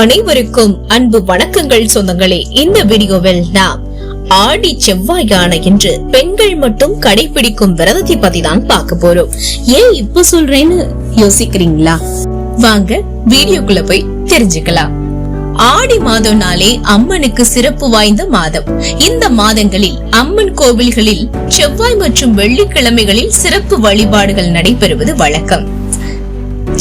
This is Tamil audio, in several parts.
அனைவருக்கும் அன்பு வணக்கங்கள் சொந்தங்களே. இந்த வீடியோவில் நாம் ஆடி செவ்வாயான என்று பெண்கள் மட்டும் கடைபிடிக்கும் விரதத்தை பத்தி தான் பார்க்க போறோம். ஏன் இப்ப சொல்றேன்னு யோசிக்கிறீங்களா? வாங்க வீடியோக்குள்ள போய் தெரிஞ்சுக்கலாம். ஆடி மாதம்னாலே அம்மனுக்கு சிறப்பு வாய்ந்த மாதம். இந்த மாதங்களில் அம்மன் கோவில்களில் செவ்வாய் மற்றும் வெள்ளிக்கிழமைகளில் சிறப்பு வழிபாடுகள் நடைபெறுவது வழக்கம்.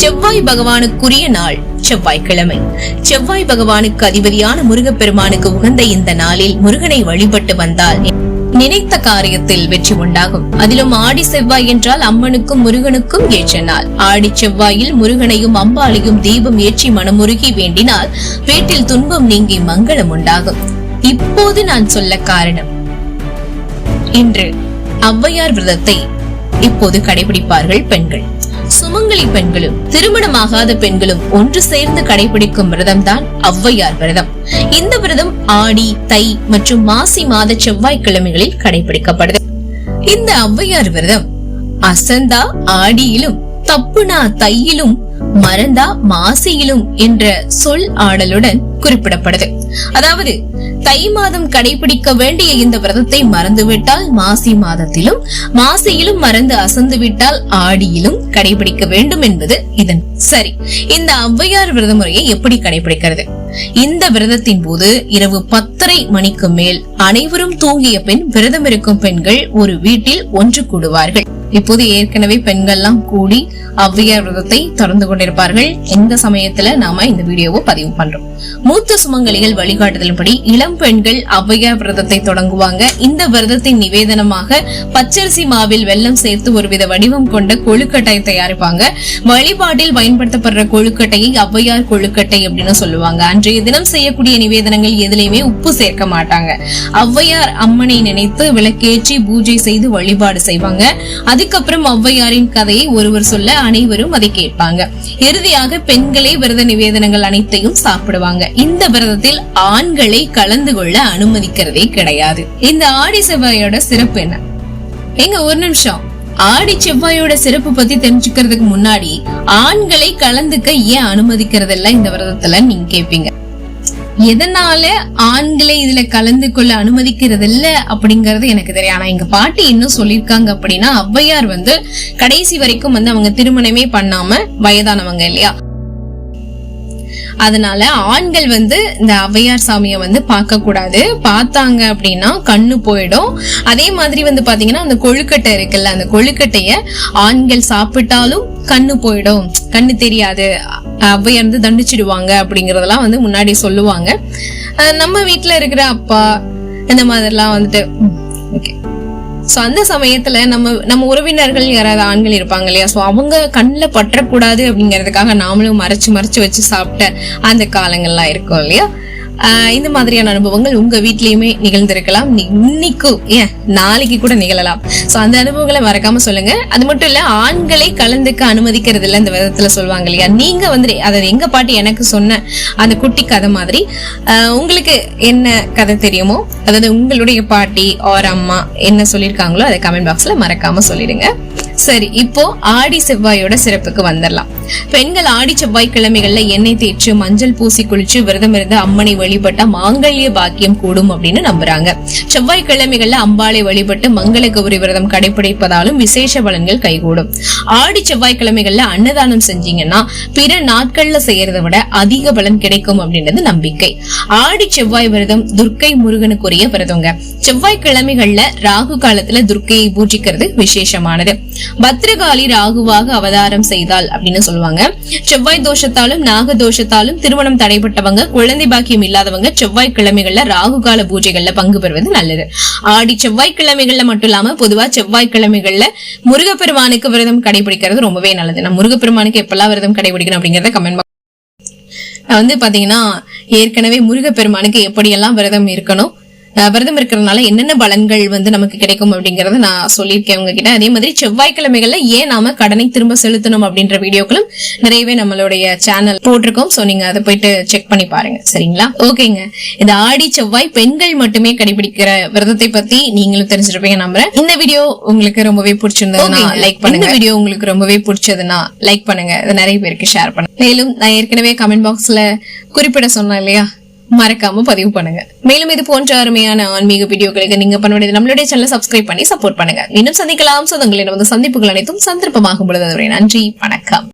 செவ்வாய் பகவானுக்குரிய நாள் செவ்வாய்க்கிழமை. செவ்வாய் பகவானுக்கு அதிபதியான முருகப்பெருமானுக்கு உகந்த இந்த நாளில் முருகனை வழிபட்டு வந்தால் நினைத்த காரியத்தில் வெற்றி உண்டாகும். அதிலும் ஆடி செவ்வாய் என்றால் அம்மனுக்கும் முருகனுக்கும் ஏற்ற நாள். ஆடி செவ்வாயில் முருகனையும் அம்பாளையும் தீபம் ஏற்றி மனமுருகி வேண்டினால் வீட்டில் துன்பம் நீங்கி மங்களம் உண்டாகும். இப்போது நான் சொல்ல காரணம். இன்று ஔவையார் விரதத்தை இப்போது கடைபிடிப்பார்கள் பெண்கள். சுமங்கலி பெண்களும் திருமணமாகாத பெண்களும் ஒன்று சேர்ந்து கடைபிடிக்கும் விரதம் தான் ஔவையார் விரதம். இந்த விரதம் ஆடி தை மற்றும் மாசி மாத செவ்வாய்க்கிழமைகளில் கடைபிடிக்கப்படுது. இந்த ஔவையார் விரதம் அசந்தா ஆடியிலும் தப்புனா தையிலும் மறந்தா மாசியிலும் என்ற சொல் ஆடலுடன் குறிப்பிடப்படுது. அதாவது தை மாதம் கடைபிடிக்க வேண்டிய இந்த விரதத்தை மறந்துவிட்டால் மாசி மாதத்திலும் மாசியிலும் மறந்து அசந்து விட்டால் ஆடியிலும் கடைபிடிக்க வேண்டும் என்பது இதன் சரி. இந்த ஔவையார் விரத முறையை எப்படி கடைபிடிக்கிறது? இந்த விரதத்தின் போது இரவு பத்தரை மணிக்கு மேல் அனைவரும் தூங்கிய பின் விரதம் இருக்கும் பெண்கள் ஒரு வீட்டில் ஒன்று கூடுவார்கள். இப்போது ஏற்கனவே பெண்கள்லாம் கூடி ஔவையார் விரதத்தை தொடர்ந்து கொண்டிருப்பார்கள். இந்த சமயத்துல நாம இந்த வீடியோவை பதிவு பண்றோம். மூத்த சுமங்கலிகள் வழிகாட்டுதலின்படி இளம் இளம் பெண்கள் ஔவையார் விரதத்தை தொடங்குவாங்க. இந்த விரதத்தின் நிவேதனமாக பச்சரிசி மாவில் வெள்ளம் சேர்த்து ஒருவித வடிவம் கொண்ட கொழுக்கட்டையை தயாரிப்பாங்க. வழிபாட்டில் பயன்படுத்தப்படுற கொழுக்கட்டையை ஔவையார் கொழுக்கட்டை அப்படின்னு சொல்லுவாங்க. அன்றைய தினம் செய்யக்கூடிய நிவேதனங்கள் எதுலையுமே உப்பு சேர்க்க மாட்டாங்க. ஔவையார் அம்மனை நினைத்து விளக்கேற்றி பூஜை செய்து வழிபாடு செய்வாங்க. அதுக்கப்புறம் ஔவையாரின் கதையை ஒருவர் சொல்ல அனைவரும் அதை கேட்பாங்க. இறுதியாக பெண்களே விரத நிவேதனங்கள் அனைத்தையும் சாப்பிடுவாங்க. இந்த விரதத்தில் ஆண்களை கலந்து கொள்ள அனுமதிக்கிறதே கிடையாது. இந்த ஆடி செவ்வாயோட சிறப்பு என்ன? எங்க ஒரு நிமிஷம். ஆடி செவ்வாயோட சிறப்பு பத்தி தெரிஞ்சுக்கிறதுக்கு முன்னாடி ஆண்களை கலந்துக்க ஏன் அனுமதிக்கிறது இல்ல இந்த விரதத்துல நீங்க கேப்பீங்க? எதனால ஆண்களை இதுல கலந்து கொள்ள அனுமதிக்கிறது இல்ல அப்படிங்கறது எனக்கு தெரியும். ஆனா எங்க பாட்டி இன்னும் சொல்லிருக்காங்க அப்படின்னா ஔவையார் வந்து கடைசி வரைக்கும் வந்து அவங்க திருமணமே பண்ணாம வயதானவங்க இல்லையா? அதனால ஆண்கள் வந்து இந்த ஔவையார் சாமியை வந்து பார்க்க கூடாது. பார்த்தாங்க அப்படின்னா கண்ணு போயிடும். அதே மாதிரி வந்து பாத்தீங்கன்னா அந்த கொழுக்கட்டை இருக்குல்ல அந்த கொழுக்கட்டைய ஆண்கள் சாப்பிட்டாலும் கண்ணு போயிடும். கண்ணு தெரியாது. ஔவையார் வந்து தண்டிச்சிடுவாங்க அப்படிங்கறதெல்லாம் வந்து முன்னாடி சொல்லுவாங்க. நம்ம வீட்டுல இருக்கிற அப்பா இந்த மாதிரிலாம் வந்துட்டு ஓகே ஸோ அந்த சமயத்துல நம்ம நம்ம உறவினர்கள் யாராவது ஆண்கள் இருப்பாங்க இல்லையா? ஸோ அவங்க கண்ணில் பற்றக்கூடாது அப்படிங்கிறதுக்காக நாமளும் மறைச்சு மறைச்சு வச்சு சாப்பிட்ட அந்த காலங்கள்லாம் இருக்கும் இல்லையா? இந்த மாதிரியான அனுபவங்கள் உங்க வீட்லயுமே நிகழ்ந்திருக்கலாம். நி- இன்னைக்கும் ஏன் நாளைக்கு கூட நிகழலாம். சோ அந்த அனுபவங்களை மறக்காம சொல்லுங்க. அது மட்டும் இல்ல ஆண்களை கலந்துக்க அனுமதிக்கிறது இல்ல இந்த விதத்துல சொல்லுவாங்க இல்லையா? நீங்க வந்து அதை எங்க பாட்டி எனக்கு சொன்ன அந்த குட்டி கதை மாதிரி ஆஹ் உங்களுக்கு என்ன கதை தெரியுமோ அதாவது உங்களுடைய பாட்டி ஆர் அம்மா என்ன சொல்லிருக்காங்களோ அதை கமெண்ட் பாக்ஸ்ல மறக்காம சொல்லிடுங்க. சரி இப்போ ஆடி செவ்வாயோட சிறப்புக்கு வந்துடலாம் பெண்கள் ஆடி செவ்வாய் கிழமைகள்ல எண்ணெய் தேய்ச்சு மஞ்சள் பூசி குளிச்சு விரதம் இருந்து அம்மனை வழிபட்டா மாங்கல்ய பாக்கியம் கூடும் அப்படின்னு நம்புறாங்க. செவ்வாய் கிழமைகள்ல அம்பாளை வழிபட்டு மங்கள கௌரி விரதம் கடைபிடிப்பதாலும் விசேஷ பலன்கள் கைகூடும். ஆடி செவ்வாய் கிழமைகள்ல அன்னதானம் செஞ்சீங்கன்னா பிற நாட்கள்ல செய்யறதை விட அதிக பலன் கிடைக்கும் அப்படின்றது நம்பிக்கை. ஆடி செவ்வாய் விரதம் துர்க்கை முருகனுக்குரிய விரதங்க. செவ்வாய் கிழமைகள்ல ராகு காலத்துல துர்க்கையை பூஜிக்கிறது விசேஷமானது. பத்ரகாளி ராகுவாக அவதாரம் செய்தால் அப்படின்னு சொல்லுவாங்க. செவ்வாய் தோஷத்தாலும் நாக தோஷத்தாலும் திருமணம் தடைப்பட்டவங்க குழந்தை பாக்கியம் இல்லாதவங்க செவ்வாய் கிழமைகள்ல ராகு கால பூஜைகள்ல பங்கு பெறுவது நல்லது. ஆடி செவ்வாய் கிழமைகள்ல மட்டும் இல்லாம பொதுவா செவ்வாய் கிழமைகள்ல முருகப்பெருமானுக்கு விரதம் கடைபிடிக்கிறது ரொம்பவே நல்லது. நான் முருகப்பெருமானுக்கு எப்பெல்லாம் விரதம் கடைபிடிக்கணும் அப்படிங்கறத கமெண்ட் நான் வந்து பாத்தீங்கன்னா ஏற்கனவே முருகப்பெருமானுக்கு எப்படியெல்லாம் விரதம் இருக்கணும் விரதம் இருக்கிறதுனால என்னென்ன பலன்கள் வந்து நமக்கு கிடைக்கும் அப்படிங்கறத நான் சொல்லியிருக்கேன் உங்ககிட்ட. அதே மாதிரி செவ்வாய்க்கிழமைகள்ல ஏன் நாம கடனை திரும்ப செலுத்தணும் அப்படின்ற வீடியோக்களும் நிறையவே நம்மளுடைய சேனல் போட்டிருக்கோம். சோ நீங்க அதை போயிட்டு செக் பண்ணி பாருங்க. சரிங்களா? ஓகேங்க. இந்த ஆடி செவ்வாய் பெண்கள் மட்டுமே கடைபிடிக்கிற விரதத்தை பத்தி நீங்களும் தெரிஞ்சிருப்பீங்க நம்புறேன். இந்த வீடியோ உங்களுக்கு ரொம்பவே பிடிச்சிருந்ததுன்னா லைக் பண்ணுங்க. வீடியோ உங்களுக்கு ரொம்பவே பிடிச்சதுன்னா லைக் பண்ணுங்க. இதை நிறைய பேருக்கு ஷேர் பண்ணுங்க. மேலும் நான் ஏற்கனவே கமெண்ட் பாக்ஸ்ல குறிப்பிட சொன்னேன் இல்லையா? மறக்காம பதிவு பண்ணுங்க. மேலும் இது போன்ற அருமையான ஆன்மீக வீடியோக்களுக்கு நீங்க பண்ண வேண்டியது நம்மளுடைய சேனலை சப்ஸ்கிரைப் பண்ணி சப்போர்ட் பண்ணுங்க. மீண்டும் சந்திக்கலாம். சொந்தங்களிடம் வந்து சந்திப்புகள் அனைத்தும் சந்தர்ப்பமாகும் பொழுது நன்றி வணக்கம்.